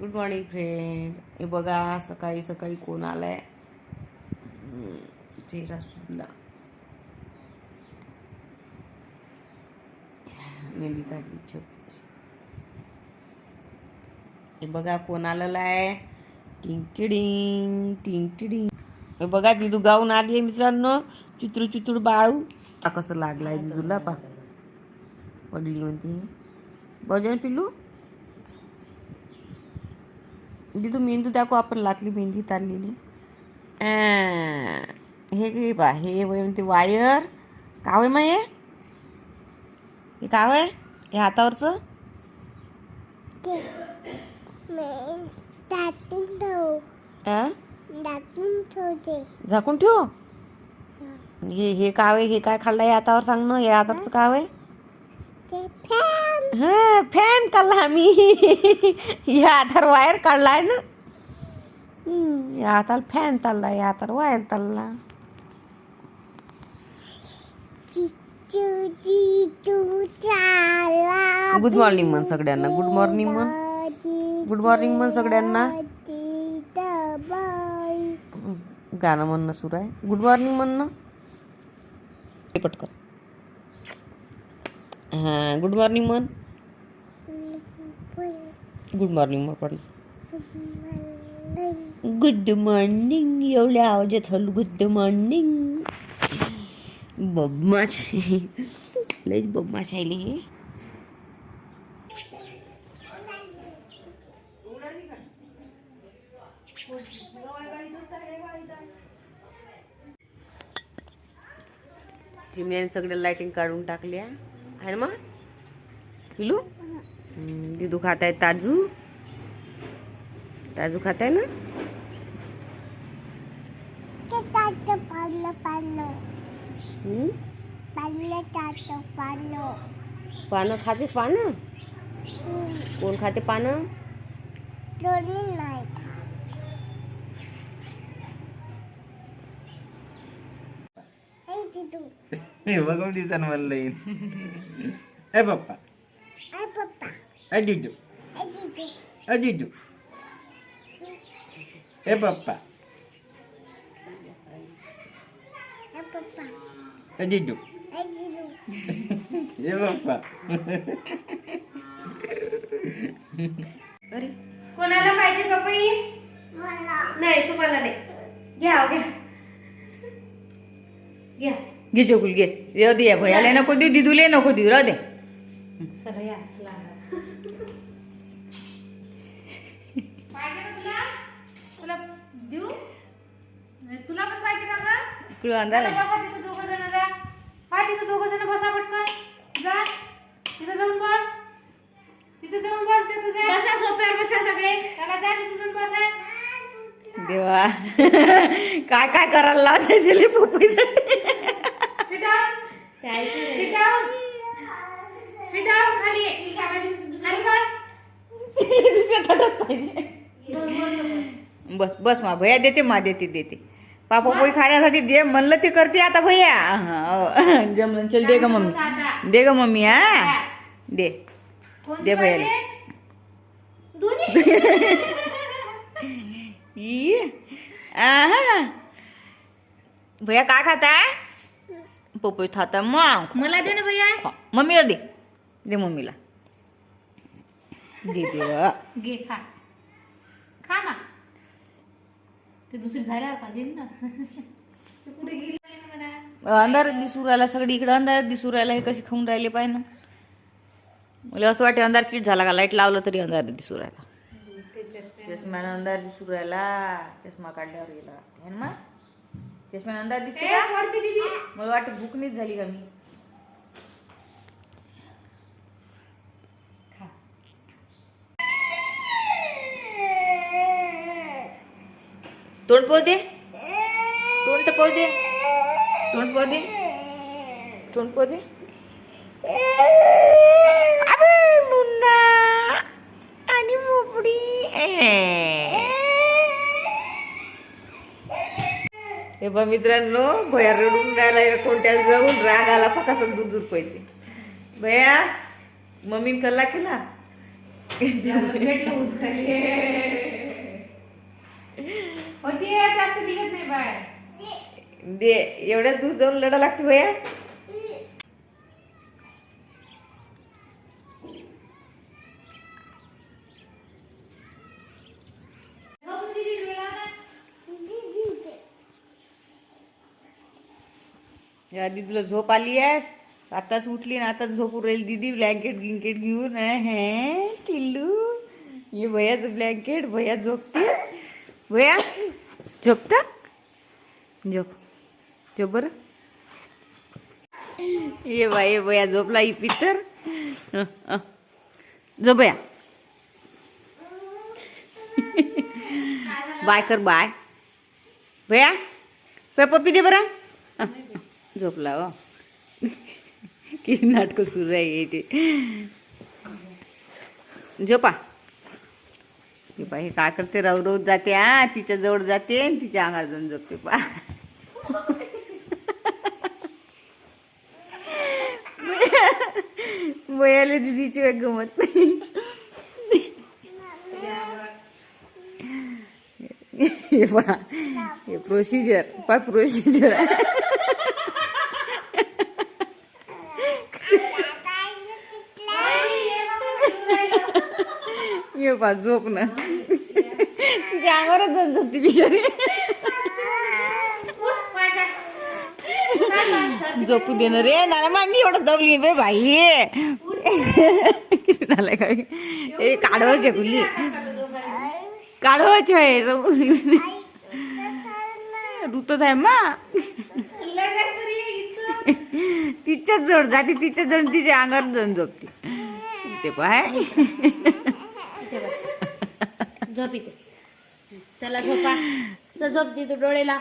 Good morning friend हे बघा सकाळी सकाळी कोण आलाय? चेहरा सुद्धा मेहंदी काढली छोटीशी हे बघा कोण आलेलं आहे? टिंग टिडिंग टिंग टिडिंग. हे बघा दिदू गाऊन आली आहे मित्रांनो. चित्र चित्र बाळू. कसं लागलाय दिदूला पा पडली म्हणते. भजन पिल्लू? दिदू मेंदू दाखव आपण लातली मेहंदी तारलेली हे घे बा हे वय म्हणते वायर. काव आहे मग हे? हे काव आहे? हे हातावरचं? झाकून ठेव? हे. हे काव आहे हे काय खाल्लंय हातावर सांग ना या हातावरचं काव आहे? हा फॅन काढला आम्ही या हातावर वायर काढलाय ना. या हाताला फॅन चालला या हातावर वायर चालला. गुड मॉर्निंग म्हण सगळ्यांना. गुड मॉर्निंग म्हण. गुड मॉर्निंग म्हण सगळ्यांना. बाय गाणं म्हणणं सुरू आहे. गुड मॉर्निंग म्हणणं पटकन हां गुड मॉर्निंग म्हण. गुड मॉर्निंग म्हण गुड मॉर्निंग एवढ्या आवाजात हल गुड मॉर्निंग बदमाश लईच बदमाश आहे हे चिमण्याने सगळ्या लाइटिंग काढून टाकल्या आहे. ना मग पिलू? हम्म, दिदू खात आहे ताजू ताजू खात आहे ना ते ताट पाडलं पाडलं हम्म? पाडलं ताट पाडलं पानं खाते पानं कोण दोन्ही नाही हे हे पप्पा आय पप्पा ए जिजू हे पप्पा अरे कोणाला पाहिजे पपई मला. नाही तुम्हाला नाही. घ्या घ्या. घ्या. घे चोकुल घे. येऊ दे भैयाला नको देऊ दिदूले नको देऊ. राहू दे. या लहान. पाहिजे का तुला तुला देऊ नाही, तुला पण पाहिजे का ग? इकडं अंधार आहे बसा तिथं दोघं जण जा. हा तिथं दोघं जण बसा पटकन. जा. तिथं जाऊन बस. तिथं जाऊन बस ते तुझे. बसा सोप्यावर बसा सगळे. त्याला जा तिथं जाऊन बसा. देवा. काय काय करायला लावते दिले पप्पीसाठी. खाली. बस. पाहिजे. बस बस मा भैया देते मा देते देते. पापा पोळी खाण्यासाठी दे म्हणलं ते करते आता भैया. जमलं चल दे ग मम्मी. दे ग मम्मी हा. दे. दे भैयाला. भैया काय खाताय पपई खाता मग. मला दे ना भैया. मम्मीला दे. दे मम्मीला. दे घे खा खा मा ते दुसरी झाल्यावर पाहिजे ना. ते कुठे गेली? नाही ना मला अंधारात दिसू राहिला सगळी इकडे अंधारात दिसू राहिला हे कशी खाऊन राहिले पाहिजे ना. मला असं वाटतं अंधार किट झाला का लाइट लावलं तरी अंधारात दिसू राहिला. चष्म्यानं अंधार दिसू राहिला चष्मा काढल्यावर गेला. है ना चष्म्यानं अंधार दिसते का? मला वाटतं भूक नाही झाली का मी खा तोंड पाहू दे. तोंड पाहू दे. तोंड पाहू दे. तोंड पाहू दे. अबे मुन्ना आणि मोपडी हे बा मित्रांनो भया रडून राहिला कोणत्याला जाऊन राग आला फकासा दूर दूर पाहिजे भया मम्मीन कल्ला केला? भेटलं उसकली होती जास्त निघत नाही बाहेर. दे एवढ्या दूर जाऊन लढा लागते भैया. झोप दीदी गेला ना. या आधी तुला झोप आली आहेस? आताच उठली ना आताच झोपून राहील दीदी. ब्लँकेट गिंकेट घेऊन हे किल्लू. ये भैयाचं ब्लँकेट भैया झोपते भया झोपता झोप. झोप बरं. ये बाय ये झोपला ही पितर. झोपया बाय. कर बाय. भया भैया पप्पी दे बरं. झोपला हो. किती नाटकं सुरू आहे ते. झोपा. ती पा हे काय करते? रवरवत जाते हा तिच्या जवळ जाते आणि तिच्या अंगात जाऊन झोपते पा. वयाला दिदीची वेग गमत नाही. हे पा हे प्रोसिजर पा प्रोसिजर ये पा झोप ना. तिच्या अंगावरच जाऊन झोपते बिचारी. झोपू दे ना रे नाला मागणी एवढं दबली. बे बाई किती नाला काय? ए काढवायचे कुली काढवायचे आहे ऋतत आहे मा. तिच्याच जड जाते तिच्या जण तिच्या अंगावर जण झोपते. ते पाय झोप इथे. चला झोपा. चल झोप दे तू डोळेला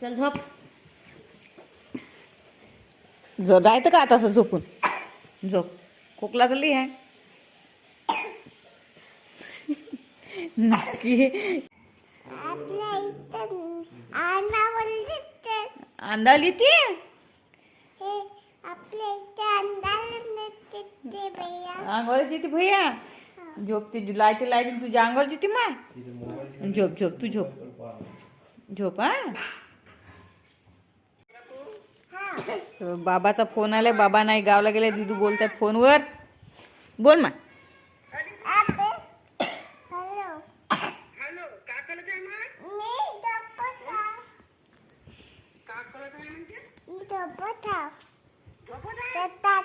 चल झोप. झो राहतं का आता असं झोपून? झोप. खोकला झाली आहे. नक्की. अंदाली ती हे आपल्या इथे अंडाला ते भैया. अंगावर ती तू लायते लायते तुझ्या अंगावर ती माय. झोप झोप तू झोप. झोप हा. बाबाचा फोन आलाय बाबा नाही गावला गेलाय दिदू बोलताय फोनवर. बोल मी झोपत आहे. मी झोपत आहे. शेतात.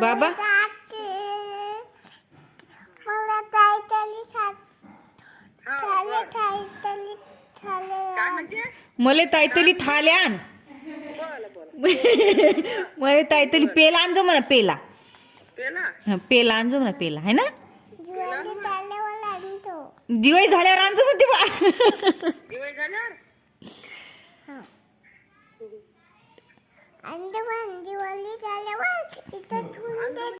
बाबा. मला काहीतरी झाले काहीतरी झाले मले तायतली थाल्यान मले तायतली पेला आणजो म्हणा पेला. हं, पेला आणजो म्हणा पेला. है ना? दिवाळी झाल्यावर आणजो म्हणते बा. आणि दिवाळी झाल्यावर इथं ठेवून दे.